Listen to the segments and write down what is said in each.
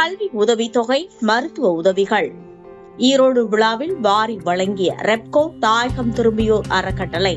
கல்வி உதவித்தொகை மருத்துவ உதவிகள். ஈரோடு விழாவில் வாரி வழங்கிய ரெப்கோ தாயகம் திரும்பியோர் அறக்கட்டளை.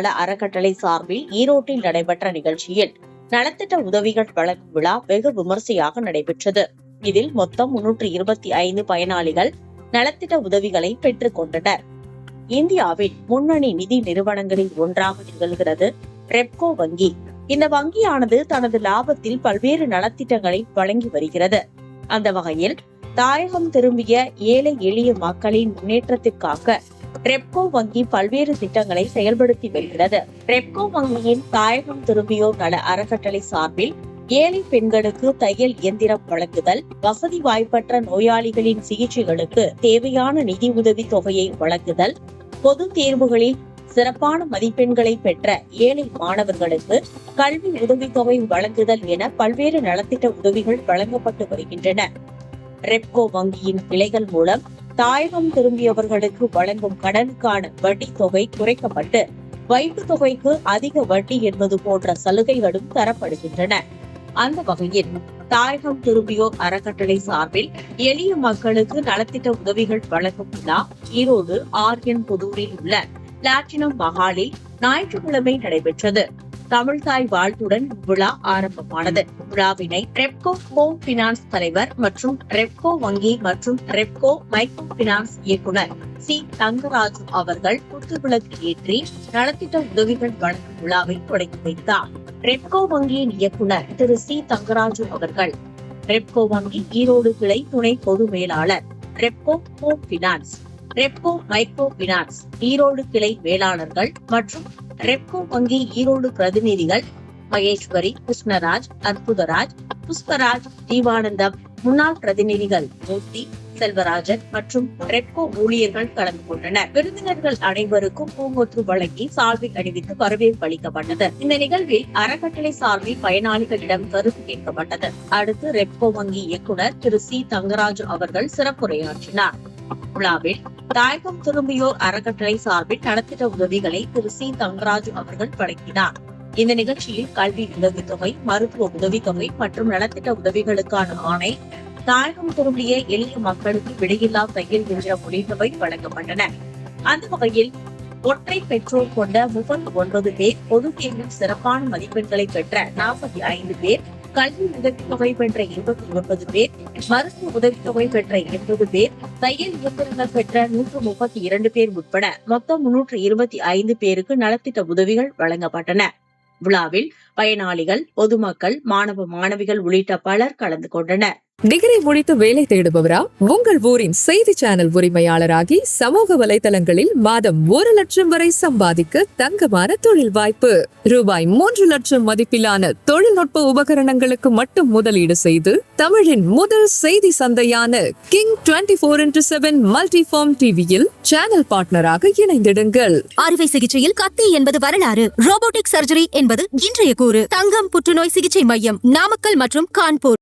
நல அறக்கட்டளை சார்பில் ஈரோட்டில் நடைபெற்ற நிகழ்ச்சியில் நலத்திட்ட உதவிகள் வழங்கும் விழா வெகு விமர்சையாக நடைபெற்றது. இதில் மொத்தம் முன்னூற்று இருபத்தி ஐந்து பயனாளிகள் நலத்திட்ட உதவிகளை பெற்றுக் கொண்டனர். இந்தியாவில் முன்னணி நிதி நிறுவனங்களில் ஒன்றாக திகழ்கிறது ரெப்கோ வங்கி. இந்த வங்கியானது தனது லாபத்தில் பல்வேறு நலத்திட்டங்களை வழங்கி வருகிறது. அந்த வகையில் தாயகம் திரும்பிய ஏழை எளிய மக்களின் முன்னேற்றத்திற்காக ரெப்கோ வங்கி பல்வேறு திட்டங்களை செயல்படுத்தி வருகிறது. ரெப்கோ வங்கியின் தாயகம் திரும்பியோர் நல அறக்கட்டளை சார்பில் ஏழை பெண்களுக்கு தையல் இயந்திரம் வழங்குதல் வசதி வாய்ப்பற்ற நோயாளிகளின் சிகிச்சைகளுக்கு தேவையான நிதி உதவி தொகையை வழங்குதல் பொது தேர்வுகளில் சிறப்பான மதிப்பெண்களை பெற்ற ஏழை மாணவர்களுக்கு கல்வி உதவித்தொகை வழங்குதல் என பல்வேறு நலத்திட்ட உதவிகள் வழங்கப்பட்டு வருகின்றன. ரெப்கோ வங்கியின் கிளைகள் மூலம் தாயகம் திரும்பியவர்களுக்கு வழங்கும் கடனுக்கான வட்டி தொகை குறைக்கப்பட்டு வைப்பு தொகைக்கு அதிக வட்டி என்பது போன்ற சலுகைகளும் தரப்படுகின்றன. அந்த வகையில் தாயகம் திரும்பியோர் அறக்கட்டளை சார்பில் எளிய மக்களுக்கு நலத்திட்ட உதவிகள் வழங்கும் விழா ஈரோடு ஆர்யன் புதூரில் உள்ள பிளாட்டினம் மஹாலில் ஞாயிற்றுக்கிழமை நடைபெற்றது. தமிழ்தாய் வாழ்த்துடன் விழா ஆரம்பமானது. விழாவினை ரெப்கோ ஹோம் பினான்ஸ் தலைவர் மற்றும் ரெப்கோ வங்கி மற்றும் ரெப்கோ மைக்ரோ பினான்ஸ் இயக்குனர் சி. தங்கராஜு அவர்கள் குத்துவிளக்கு ஏற்றி நலத்திட்ட உதவிகள் வழங்கும் விழாவை தொடங்கி வைத்தார். ரெப்கோ வங்கியின் இயக்குனர் திரு சி. தங்கராஜு அவர்கள். ரெப்கோ வங்கி ஈரோடு கிளை துணை பொது மேலாளர் Repco home finance Repco micro finance Erode கிளை மேலாளர்கள் மற்றும் ரெப்கோ வங்கி ஈரோடு பிரதிநிதிகள் மகேஸ்வரி கிருஷ்ணராஜ் அற்புதராஜ் புஷ்பராஜ் தீவானந்தம் முன்னாள் பிரதிநிதிகள் ஜோதி செல்வராஜன் மற்றும் ரெப்கோ ஊழியர்கள் கலந்து கொண்டனர். விருந்தினர்கள் அனைவருக்கும் பூங்கொத்து வழங்கி சால்வை அணிவித்து வரவேற்பு அளிக்கப்பட்டது. இந்த நிகழ்வில் அறக்கட்டளை சார்பில் பயனாளிகளிடம் கருத்து கேட்கப்பட்டது. அடுத்து ரெப்கோ வங்கி இயக்குனர் திரு சி தங்கராஜு அவர்கள் சிறப்புரையாற்றினார். விழாவில் தாயகம் திரும்பியோர் அறக்கட்டளை சார்பில் நலத்திட்ட உதவிகளை திரு சி. தங்கராஜ் அவர்கள் வழங்கினார். இந்த நிகழ்ச்சியில் கல்வி உதவித்தொகை மருத்துவ உதவித்தொகை மற்றும் நலத்திட்ட உதவிகளுக்கான ஆணை தாயகம் திரும்பிய எளிய மக்களுக்கு விடையில்லா தையல் என்ற உள்ளிட்டவை வழங்கப்பட்டன. அந்த வகையில் ஒற்றை பெற்றோர் கொண்ட முப்பத்தி ஒன்பது பேர் பொதுத் தேர்வில் சிறப்பான மதிப்பெண்களை பெற்ற நாற்பத்தி ஐந்து பேர் கல்வி உதவித்தொகை பெற்ற எண்பத்தி ஒன்பது பேர் மருத்துவ உதவித்தொகை பெற்ற எண்பது பேர் தையல் இயந்திரங்கள் பெற்ற நூற்று முப்பத்தி இரண்டு பேர் உட்பட மொத்தம் முன்னூற்று இருபத்தி ஐந்து பேருக்கு நலத்திட்ட உதவிகள் வழங்கப்பட்டன. விழாவில் பயனாளிகள் பொதுமக்கள் மாணவ மாணவிகள் உள்ளிட்ட பலர் கலந்து கொண்டனர். டிகிரி முடித்து வேலை தேடுபவரா? உங்கள் ஊரின் செய்தி சேனல் உரிமையாளராகி சமூக வலைதளங்களில் மாதம் ஒரு லட்சம் வரை சம்பாதிக்க தங்கமான தொழில் வாய்ப்பு. ரூபாய் மூன்று லட்சம் மதிப்பிலான தொழில்நுட்ப உபகரணங்களுக்கு மட்டும் முதலீடு செய்து தமிழின் முதல் செய்தி சந்தையான king twenty four into seven multiform டிவியில் சேனல் பார்ட்னராக இணைந்திடுங்கள். அறுவை சிகிச்சையில் கத்தி என்பது வரலாறு. ரோபோட்டிக் சர்ஜரி என்பது இன்றைய கூறு தங்கம் புற்றுநோய் சிகிச்சை மையம் நாமக்கல் மற்றும் கான்பூர்.